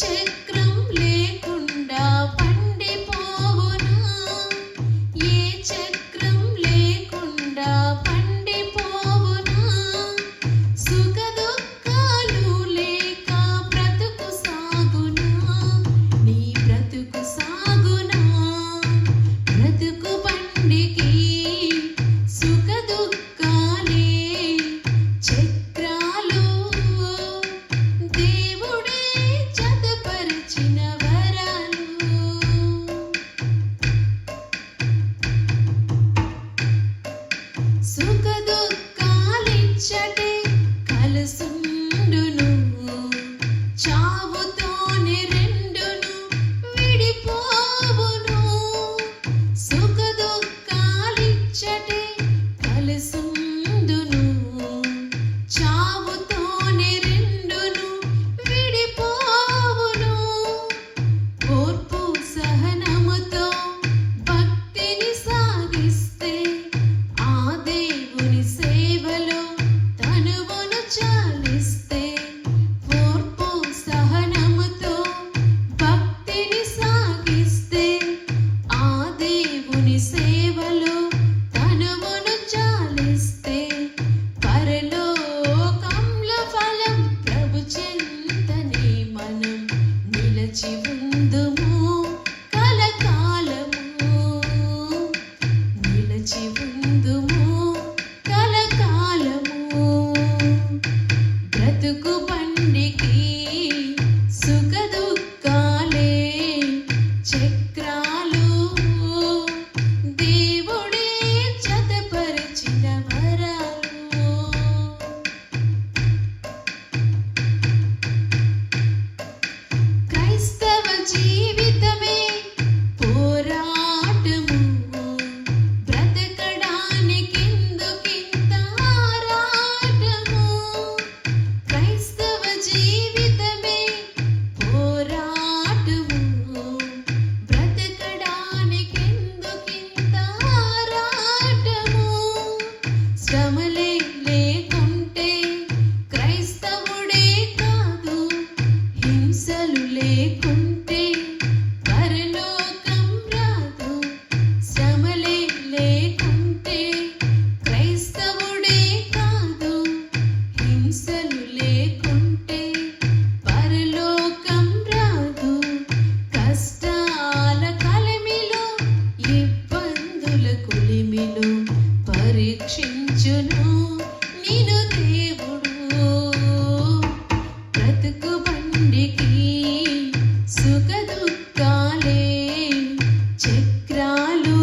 பிடிச்சு Schabe. cellulate. వరాలు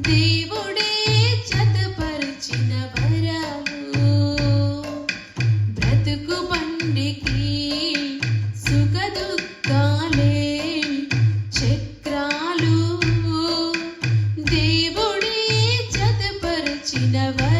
దేవుడే చతపరిచిన వరాలు. బ్రతుకు పండికి సుఖ దుఃఖాలే చక్రాలు. దేవుడే చతపరిచిన వరాలు